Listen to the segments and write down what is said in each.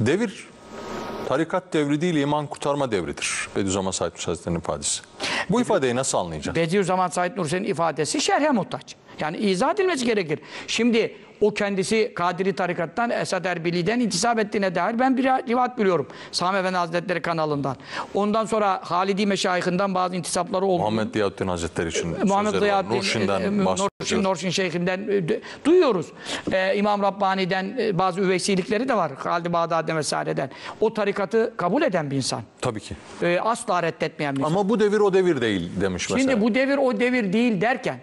Devir tarikat devri değil iman kurtarma devridir. Bediüzzaman Said Nursi Hazretleri'nin ifadesi. Bu ifadeyi nasıl anlayacağız? Bediüzzaman Said Nursi'nin ifadesi şerhe muhtaç. Yani izah edilmesi gerekir. Şimdi o kendisi Kadiri tarikattan Esad Erbili'den intisap ettiğine dair ben bir rivayet biliyorum. Sami Efendi Hazretleri kanalından. Ondan sonra Halidi Meşayihinden bazı intisapları oldu. Muhammed Ziyaüddin Hazretleri için Muhammed sözleri var. Ziyaddin, Nurşin'den e, e. Nurşin, Nurşin Şeyhinden e, duyuyoruz. E, İmam Rabbani'den e, bazı üveysilikleri de var. Halid-i Bağdadi vesaireden. O tarikatı kabul eden bir insan. Tabii ki. E, asla reddetmeyen bir insan. Ama bu devir o devir değil demiş mesela. Şimdi bu devir o devir değil derken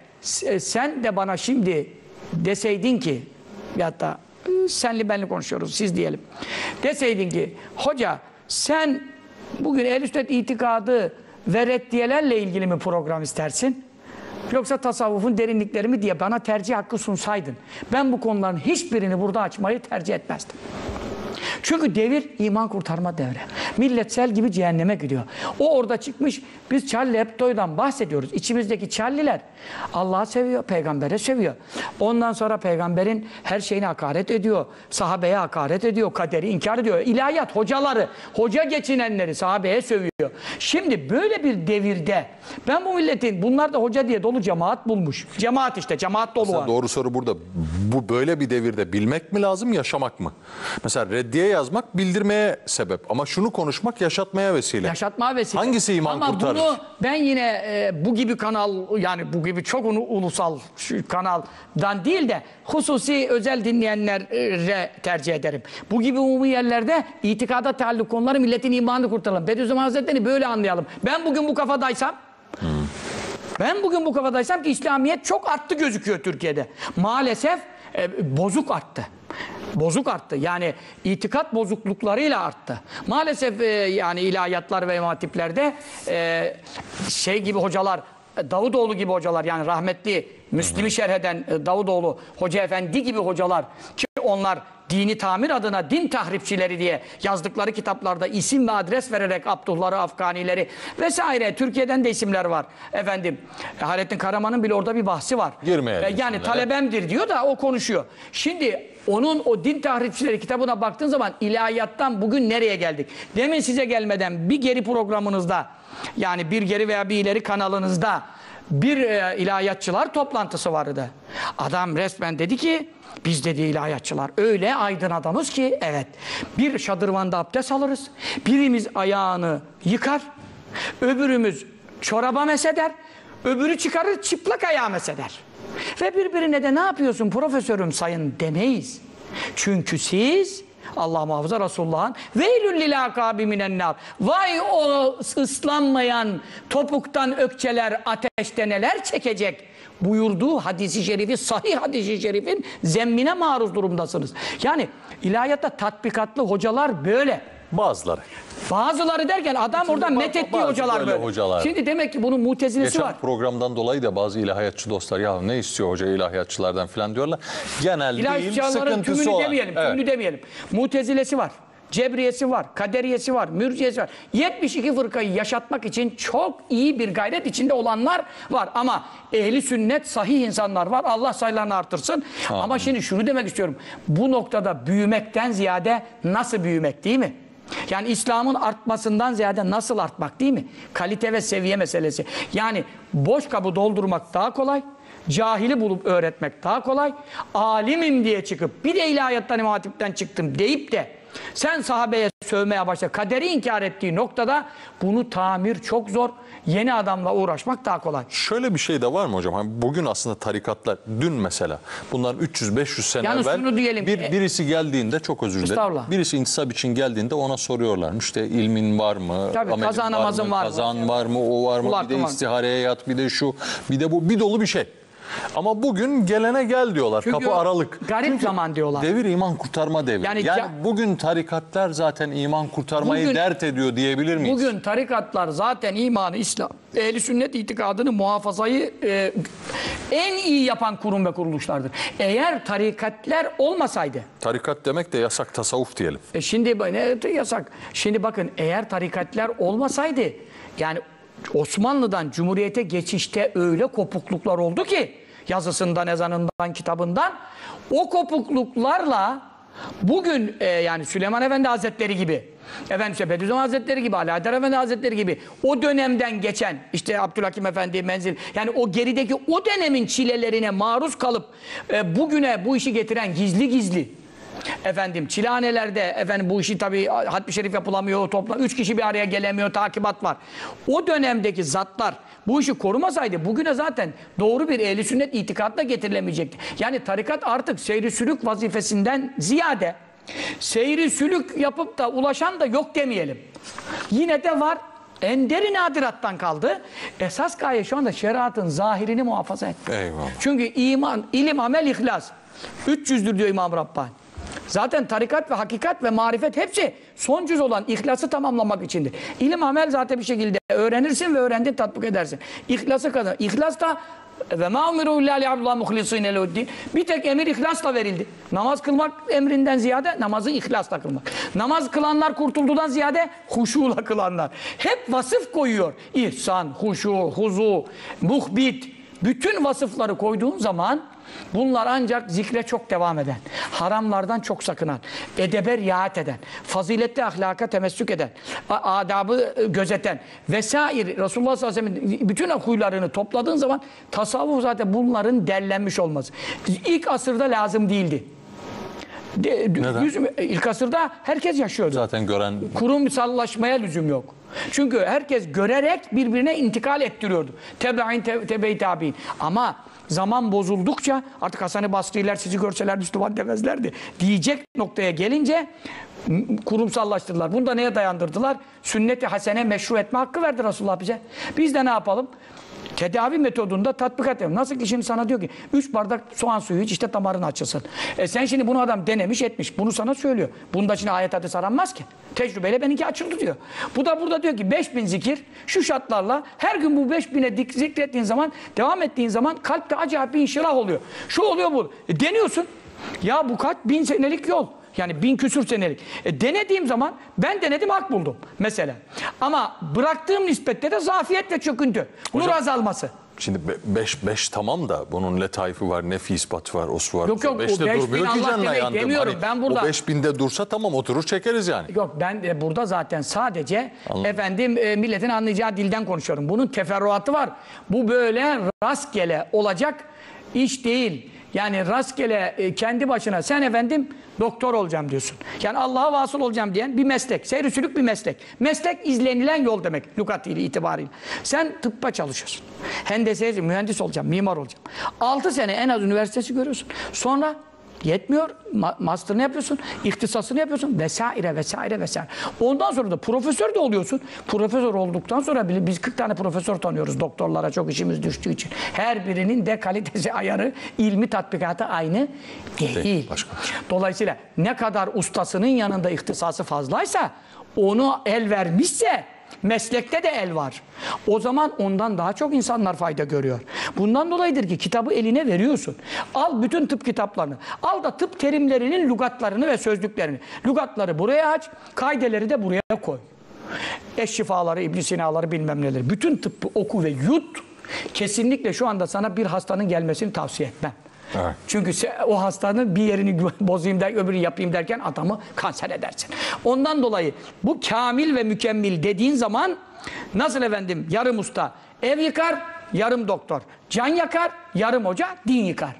e, sen de bana şimdi deseydin ki ya da e, senli benli konuşuyoruz siz diyelim. Deseydin ki hoca sen bugün el sünnet itikadı ve reddiyelerle ilgili mi program istersin? Yoksa tasavvufun derinlikleri mi diye bana tercih hakkı sunsaydın. Ben bu konuların hiçbirini burada açmayı tercih etmezdim. Çünkü devir iman kurtarma devri. Millet sel gibi cehenneme gidiyor. O orada çıkmış. Biz Charlie Hebdo'dan bahsediyoruz. İçimizdeki Charlie'ler Allah'ı seviyor, peygambere seviyor. Ondan sonra peygamberin her şeyine hakaret ediyor. Sahabeye hakaret ediyor, kaderi inkar ediyor. İlahiyat hocaları, hoca geçinenleri sahabeye sövüyor. Şimdi böyle bir devirde ben bu milletin bunlar da hoca diye dolu cemaat bulmuş. Cemaat işte, cemaat dolu var. Doğru soru burada. Bu böyle bir devirde bilmek mi lazım, yaşamak mı? Mesela reddiye yazmak bildirmeye sebep ama şunu konuşmak yaşatmaya vesile. Yaşatma vesile. Hangisi iman Ama kurtarır? bunu ben yine e, bu gibi kanal yani bu gibi çok ulu- ulusal şu kanaldan değil de hususi özel dinleyenlere tercih ederim. Bu gibi umumi yerlerde itikada taalluk konuları milletin imanını kurtaralım. Bediüzzaman Hazretleri'ni böyle anlayalım. Ben bugün bu kafadaysam ben bugün bu kafadaysam ki İslamiyet çok arttı gözüküyor Türkiye'de. Maalesef e, bozuk arttı. Bozuk arttı. Yani itikat bozukluklarıyla arttı. Maalesef e, yani ilahiyatlar ve imatiplerde e, şey gibi hocalar Davutoğlu gibi hocalar yani rahmetli Müslim'i şerh eden e, Davutoğlu Hoca Efendi gibi hocalar ki onlar dini tamir adına din tahripçileri diye yazdıkları kitaplarda isim ve adres vererek Abdullah'ı, Afganileri vesaire Türkiye'den de isimler var. Efendim Hayrettin Karaman'ın bile orada bir bahsi var. Girmeyelim E, yani isimlere. talebemdir diyor da o konuşuyor. Şimdi onun o din tahripçileri kitabına baktığın zaman ilahiyattan bugün nereye geldik? Demin size gelmeden bir geri programınızda yani bir geri veya bir ileri kanalınızda bir e, ilahiyatçılar toplantısı vardı. Adam resmen dedi ki biz dedi ilahiyatçılar öyle aydın adamız ki evet bir şadırvanda abdest alırız. Birimiz ayağını yıkar. Öbürümüz çoraba meseder. Öbürü çıkarır çıplak ayağı meseder. Ve birbirine de ne yapıyorsun profesörüm sayın demeyiz. Çünkü siz Allah muhafaza Resulullah'ın veylül lil akabi minen. Vay o ıslanmayan topuktan ökçeler ateşte neler çekecek buyurduğu hadisi şerifi sahih hadisi şerifin zemmine maruz durumdasınız. Yani ilahiyatta tatbikatlı hocalar böyle. Bazıları. Bazıları derken adam oradan ba- methettiği bazı hocalar böyle hocalar. Şimdi demek ki bunun mutezilesi Geçen var. programdan dolayı da bazı ilahiyatçı dostlar ya ne istiyor hoca ilahiyatçılardan falan diyorlar. Genel değil, sıkıntısı olan. demeyelim, Evet. tümünü demeyelim. Mutezilesi var. Cebriyesi var, kaderiyesi var, mürciyesi var. 72 fırkayı yaşatmak için çok iyi bir gayret içinde olanlar var. Ama ehli sünnet sahih insanlar var. Allah sayılarını artırsın. Ama şimdi şunu demek istiyorum. Bu noktada büyümekten ziyade nasıl büyümek değil mi? Yani İslam'ın artmasından ziyade nasıl artmak değil mi? Kalite ve seviye meselesi. Yani boş kabı doldurmak daha kolay. Cahili bulup öğretmek daha kolay. Alimim diye çıkıp bir de ilahiyattan imam hatipten çıktım deyip de sen sahabeye sövmeye başla. Kaderi inkar ettiği noktada bunu tamir çok zor. Yeni adamla uğraşmak daha kolay. Şöyle bir şey de var mı hocam? Hani bugün aslında tarikatlar dün mesela bundan 300-500 sene Yalnız evvel şunu diyelim, bir, birisi geldiğinde çok özür dilerim. Birisi intisap için geldiğinde ona soruyorlarmış işte ilmin var mı? Tabii, amelin kaza namazın var mı? Kazan var mı? O var mı? Kul bir de istihareye yat bir de şu bir de bu bir dolu bir şey. Ama bugün gelene gel diyorlar. Çünkü Kapı aralık. garip zaman diyorlar. Devir iman kurtarma devri. Yani Yani, bugün tarikatlar zaten iman kurtarmayı Bugün- dert ediyor diyebilir miyiz? Bugün tarikatlar zaten imanı, İslam, ehli sünnet itikadını muhafazayı e, en iyi yapan kurum ve kuruluşlardır. Eğer tarikatler olmasaydı, Tarikat demek de yasak tasavvuf diyelim. e şimdi ne yasak. Şimdi bakın eğer tarikatler olmasaydı, yani Osmanlı'dan Cumhuriyete geçişte öyle kopukluklar oldu ki yazısından, ezanından, kitabından o kopukluklarla bugün e, yani Süleyman Efendi Hazretleri gibi, efendim işte Bediüzzaman Hazretleri gibi, Alaeddin Efendi Hazretleri gibi o dönemden geçen işte Abdülhakim Efendi menzil yani o gerideki o dönemin çilelerine maruz kalıp e, bugüne bu işi getiren gizli gizli Efendim çilehanelerde efendim bu işi tabii hatmi şerif yapılamıyor topla üç kişi bir araya gelemiyor takibat var. O dönemdeki zatlar bu işi korumasaydı bugüne zaten doğru bir ehli sünnet itikatla getirilemeyecekti. Yani tarikat artık seyri sülük vazifesinden ziyade seyri sülük yapıp da ulaşan da yok demeyelim. Yine de var. Enderi nadirattan kaldı. Esas gaye şu anda şeriatın zahirini muhafaza etmek. Eyvallah. Çünkü iman, ilim, amel, ihlas. 300'dür diyor İmam Rabbani. Zaten tarikat ve hakikat ve marifet hepsi son cüz olan ihlası tamamlamak içindir. İlim, amel zaten bir şekilde öğrenirsin ve öğrendin tatbik edersin. İhlası kadar. İhlas da ve ma umiru illa muhlisine lehuddin. Bir tek emir ihlasla verildi. Namaz kılmak emrinden ziyade namazı ihlasla kılmak. Namaz kılanlar kurtuldudan ziyade huşuyla kılanlar. Hep vasıf koyuyor. İhsan, huşu, huzu, muhbit. Bütün vasıfları koyduğun zaman bunlar ancak zikre çok devam eden, haramlardan çok sakınan, edebe riayet eden, faziletli ahlaka temessük eden, adabı e, gözeten vesaire Resulullah sallallahu aleyhi ve sellem'in bütün huylarını topladığın zaman tasavvuf zaten bunların derlenmiş olması. İlk asırda lazım değildi. De, Neden? yüzüm- ilk asırda herkes yaşıyordu. Zaten gören Kurumsallaşmaya lüzum yok. Çünkü herkes görerek birbirine intikal ettiriyordu. Tebe'in te, tebe-i tabi'in. Ama zaman bozuldukça artık Hasan-ı Basri'ler sizi görseler Müslüman demezlerdi. Diyecek noktaya gelince kurumsallaştırdılar. Bunu da neye dayandırdılar? Sünnet-i hasene meşru etme hakkı verdi Resulullah bize. Biz de ne yapalım? Tedavi metodunda tatbikat yapalım. Nasıl ki şimdi sana diyor ki 3 bardak soğan suyu iç işte damarın açılsın. E sen şimdi bunu adam denemiş etmiş. Bunu sana söylüyor. Bunda şimdi ayet hadis aranmaz ki. Tecrübeyle benimki açıldı diyor. Bu da burada diyor ki 5000 zikir şu şartlarla her gün bu 5000'e dik- zikrettiğin zaman devam ettiğin zaman kalpte acayip bir inşirah oluyor. Şu oluyor bu. E deniyorsun. Ya bu kaç bin senelik yol. Yani bin küsür senelik. E denediğim zaman ben denedim hak buldum mesela. Ama bıraktığım nispette de zafiyet ve çöküntü. Nur azalması. Şimdi 5 5 tamam da bunun letayfı var, nefi ispatı var, osu var. Yok, yok, o 5'te 5000 durmuyor ki canına yandım. demiyorum. Ben burada- O 5000'de dursa tamam oturur çekeriz yani. Yok ben de burada zaten sadece efendim e, milletin anlayacağı dilden konuşuyorum. Bunun teferruatı var. Bu böyle rastgele olacak iş değil. Yani rastgele e, kendi başına sen efendim doktor olacağım diyorsun. Yani Allah'a vasıl olacağım diyen bir meslek. Seyri bir meslek. Meslek izlenilen yol demek lügatıyla itibariyle. Sen tıbba çalışıyorsun. Hendese, mühendis olacağım, mimar olacağım. 6 sene en az üniversitesi görüyorsun. Sonra Yetmiyor. Ma master'ını yapıyorsun, ihtisasını yapıyorsun vesaire vesaire vesaire. Ondan sonra da profesör de oluyorsun. Profesör olduktan sonra bile biz 40 tane profesör tanıyoruz doktorlara çok işimiz düştüğü için. Her birinin de kalitesi ayarı, ilmi tatbikatı aynı değil. Değil, başka. Dolayısıyla ne kadar ustasının yanında ihtisası fazlaysa onu el vermişse Meslekte de el var. O zaman ondan daha çok insanlar fayda görüyor. Bundan dolayıdır ki kitabı eline veriyorsun. Al bütün tıp kitaplarını. Al da tıp terimlerinin lügatlarını ve sözlüklerini. Lügatları buraya aç, kaideleri de buraya koy. Eşşifaları, ibn Sina'ları bilmem neleri. Bütün tıbbı oku ve yut. Kesinlikle şu anda sana bir hastanın gelmesini tavsiye etmem. Evet. Çünkü o hastanın bir yerini bozayım der, öbürünü yapayım derken adamı kanser edersin. Ondan dolayı bu kamil ve mükemmel dediğin zaman nasıl efendim yarım usta ev yıkar, yarım doktor. Can yakar, yarım hoca din yıkar.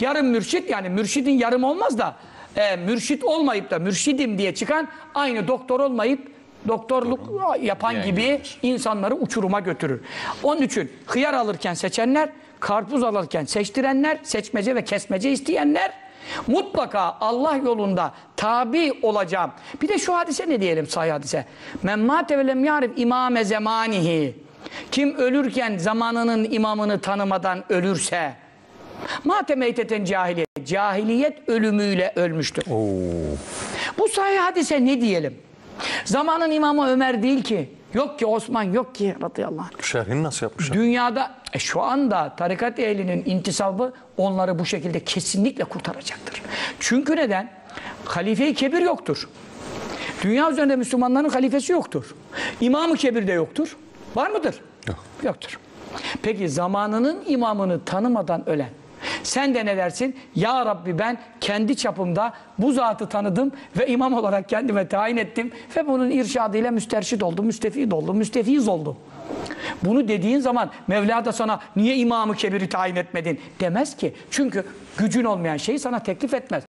Yarım mürşit yani mürşidin yarım olmaz da e, mürşit olmayıp da mürşidim diye çıkan aynı doktor olmayıp doktorluk yapan gibi insanları uçuruma götürür. Onun için hıyar alırken seçenler, karpuz alırken seçtirenler, seçmece ve kesmece isteyenler mutlaka Allah yolunda tabi olacağım. Bir de şu hadise ne diyelim sahih hadise? Men mâte ve lem ya'rif imame zemanihi. Kim ölürken zamanının imamını tanımadan ölürse mâte meyteten cahiliyet. Cahiliyet ölümüyle ölmüştür. Bu sahih hadise ne diyelim? Zamanın imamı Ömer değil ki. Yok ki Osman, yok ki radıyallahu anh. Şerhini nasıl yapmışlar? Dünyada e, şu anda tarikat ehlinin intisabı onları bu şekilde kesinlikle kurtaracaktır. Çünkü neden? Halife-i kebir yoktur. Dünya üzerinde Müslümanların halifesi yoktur. İmam-ı kebir de yoktur. Var mıdır? Yok. Yoktur. Peki zamanının imamını tanımadan ölen Sen de ne dersin? Ya Rabbi ben kendi çapımda bu zatı tanıdım ve imam olarak kendime tayin ettim ve bunun irşadıyla müsterşit oldum, müstefid oldum, müstefiz oldum. Bunu dediğin zaman Mevla da sana niye imamı kebiri tayin etmedin demez ki. Çünkü gücün olmayan şeyi sana teklif etmez.